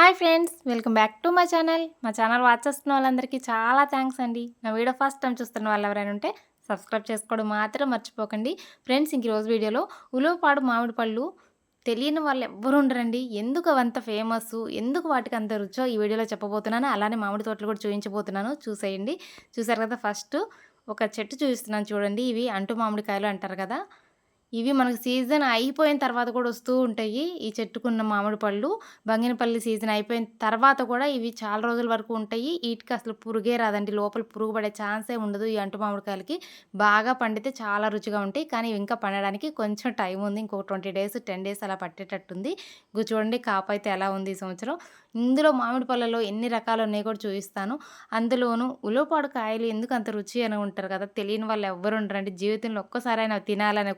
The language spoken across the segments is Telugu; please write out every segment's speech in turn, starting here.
Hi friends welcome back to my channel. మా ఛానల్ వాచ్ చేస్తున్న వాళ్ళందరికీ చాలా థ్యాంక్స్ అండి. నా వీడియో ఫస్ట్ టైం చూస్తున్న వాళ్ళు ఎవరైనా ఉంటే సబ్స్క్రైబ్ చేసుకోవడం మాత్రం మర్చిపోకండి. ఫ్రెండ్స్ ఇంక రోజు వీడియోలో ఉలువపాడు మామిడి పళ్ళు తెలియని వాళ్ళు ఎవ్వరు ఉండరండి. ఎందుకు అవంత ఫేమస్ ఎందుకు వాటికి అంత రుచో? ఈ వీడియోలో చెప్పబోతున్నాను. అలానే మామిడి తోటలు కూడా చూపించబోతున్నాను చూసేయండి. చూసారు కదా ఫస్ట్ ఒక చెట్టు చూపిస్తున్నాను చూడండి. ఇవి అంటు మామిడికాయలు అంటారు కదా. ఇవి మనకు సీజన్ అయిపోయిన తర్వాత కూడా వస్తూ ఉంటాయి. ఈ చెట్టుకున్న మామిడి పళ్ళు బంగినపల్లి సీజన్ అయిపోయిన తర్వాత కూడా ఇవి చాలా రోజుల వరకు ఉంటాయి. వీటికి అసలు పురుగే రాదండి. లోపల పురుగు పడే ఛాన్సే ఉండదు. ఈ అంటు మామిడికాయలకి బాగా పండితే చాలా రుచిగా ఉంటాయి. కానీ ఇంకా పండడానికి కొంచెం టైం ఉంది. ఇంకో ట్వంటీ డేస్ టెన్ డేస్ అలా పట్టేటట్టుంది. చూడండి కాపు అయితే ఎలా ఉంది ఈ సంవత్సరం. ఇందులో మామిడి పళ్ళలో ఎన్ని రకాలు ఉన్నాయో కూడా చూపిస్తాను. అందులోనూ ఉలోపాడు కాయలు ఎందుకు అంత రుచి అని ఉంటారు కదా తెలియని వాళ్ళు ఎవ్వరు ఉండరండి. జీవితంలో ఒక్కసారైనా తినాలని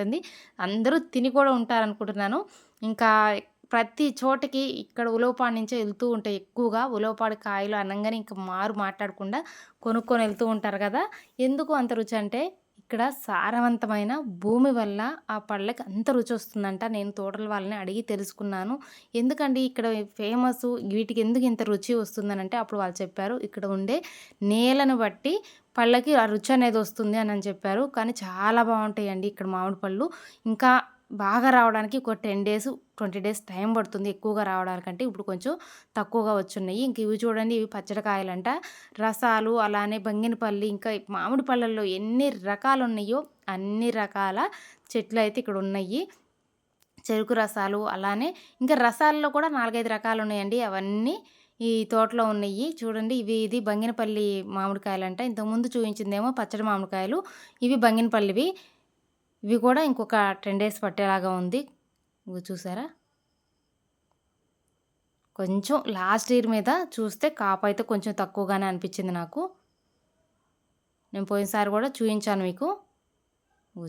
ఉంటుంది. అందరూ తిని కూడా ఉంటారనుకుంటున్నాను. ఇంకా ప్రతి చోటకి ఇక్కడ ఉలవపాడు నుంచే వెళ్తూ ఉంటాయి ఎక్కువగా ఉలవపాడు కాయలు అనగానే ఇంకా మారు మాట్లాడకుండా కొనుక్కొని వెళ్తూ ఉంటారు కదా. ఎందుకు అంత రుచి అంటే ఇక్కడ సారవంతమైన భూమి వల్ల ఆ పళ్ళకి అంత రుచి వస్తుందంట నేను తోటల వాళ్ళని అడిగి తెలుసుకున్నాను. ఎందుకండి ఇక్కడ ఫేమస్? వీటికి ఎందుకు ఇంత రుచి వస్తుందని అంటే అప్పుడు వాళ్ళు చెప్పారు ఇక్కడ ఉండే నేలను బట్టి పళ్ళకి ఆ రుచి అనేది వస్తుంది అని చెప్పారు. కానీ చాలా బాగుంటాయండి ఇక్కడ మామిడి పళ్ళు. ఇంకా బాగా రావడానికి ఒక ten days twenty days time పడుతుంది ఎక్కువగా రావడానికంటే. ఇప్పుడు కొంచెం తక్కువగా వచ్చున్నాయి. ఇంక ఇవి చూడండి ఇవి పచ్చడికాయలంట. రసాలు అలానే బంగినపల్లి ఇంకా మామిడి పళ్ళల్లో ఎన్ని రకాలు ఉన్నాయో అన్ని రకాల చెట్లు అయితే ఇక్కడ ఉన్నాయి. చెరుకు రసాలు అలానే ఇంకా రసాల్లో కూడా నాలుగైదు రకాలు ఉన్నాయండి అవన్నీ ఈ తోటలో ఉన్నాయి. చూడండి ఇవి ఇది బంగినపల్లి మామిడికాయలు అంట ఇంతకుముందు చూపించిందేమో పచ్చడి మామిడికాయలు. ఇవి బంగినపల్లివి. ఇవి కూడా ఇంకొక టెన్ డేస్ పట్టేలాగా ఉంది. చూసారా? కొంచెం లాస్ట్ ఇయర్ మీద చూస్తే కాపు అయితే కొంచెం తక్కువగానే అనిపించింది నాకు. నేను పోయినసారి కూడా చూపించాను మీకు.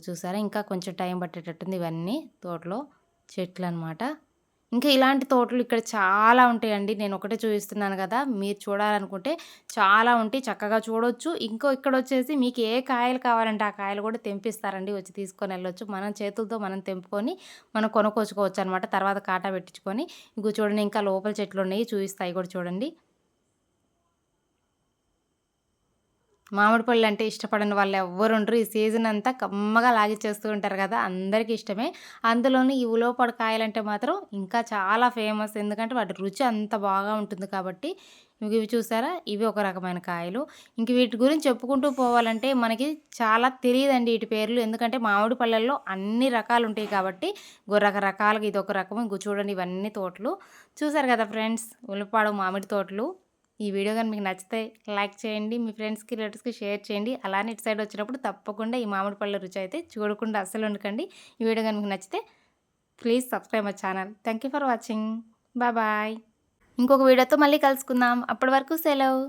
చూసారా? ఇంకా కొంచెం టైం పట్టేటట్టుంది ఇవన్నీ తోటలో చెట్లు అనమాట ఇంకా ఇలాంటి తోటలు ఇక్కడ చాలా ఉంటాయండి. నేను ఒకటే చూపిస్తున్నాను కదా మీరు చూడాలనుకుంటే చాలా ఉంటాయి. చక్కగా చూడొచ్చు. ఇంకో ఇక్కడ వచ్చేసి మీకు ఏ కాయలు కావాలంటే ఆ కాయలు కూడా తెంపిస్తారండి. వచ్చి తీసుకొని వెళ్ళొచ్చు. మనం చేతులతో మనం తెంపుకొని మనం కొనుక్కోచుకోవచ్చు అనమాట తర్వాత కాటా పెట్టించుకొని. ఇంకో చూడండి ఇంకా లోపల చెట్లు ఉన్నాయి. చూపిస్తాయి కూడా చూడండి. మామిడి పళ్ళు అంటే ఇష్టపడని వాళ్ళు ఎవ్వరు ఉండరు. ఈ సీజన్ అంతా కమ్మగా లాగిచ్చేస్తూ ఉంటారు కదా అందరికీ ఇష్టమే. అందులోనూ ఈ ఉలవపొడి కాయలంటే మాత్రం ఇంకా చాలా ఫేమస్. ఎందుకంటే వాటి రుచి అంత బాగా ఉంటుంది కాబట్టి. ఇవి చూసారా? ఇవి ఒక రకమైన కాయలు. ఇంక వీటి గురించి చెప్పుకుంటూ పోవాలంటే మనకి చాలా తెలియదండి వీటి పేర్లు. ఎందుకంటే మామిడి పళ్ళల్లో అన్ని రకాలు ఉంటాయి కాబట్టి రకరకాలుగా ఇది ఒక రకం. ఇంకో చూడండి ఇవన్నీ తోటలు. చూసారు కదా ఫ్రెండ్స్? ఉల్లిపాడు మామిడి తోటలు. ఈ వీడియో కానీ మీకు నచ్చితే లైక్ చేయండి మీ ఫ్రెండ్స్కి రిలేటివ్స్కి షేర్ చేయండి. అలానే ఇటు సైడ్ వచ్చినప్పుడు తప్పకుండా ఈ మామిడి పళ్ళ రుచి అయితే చూడకుండా అస్సలు ఉండకండి ఈ వీడియో కానీ మీకు నచ్చితే please subscribe my channel. Thank you for watching. Bye bye. ఇంకొక వీడియోతో మళ్ళీ కలుసుకుందాం. అప్పటి వరకు సెలవు.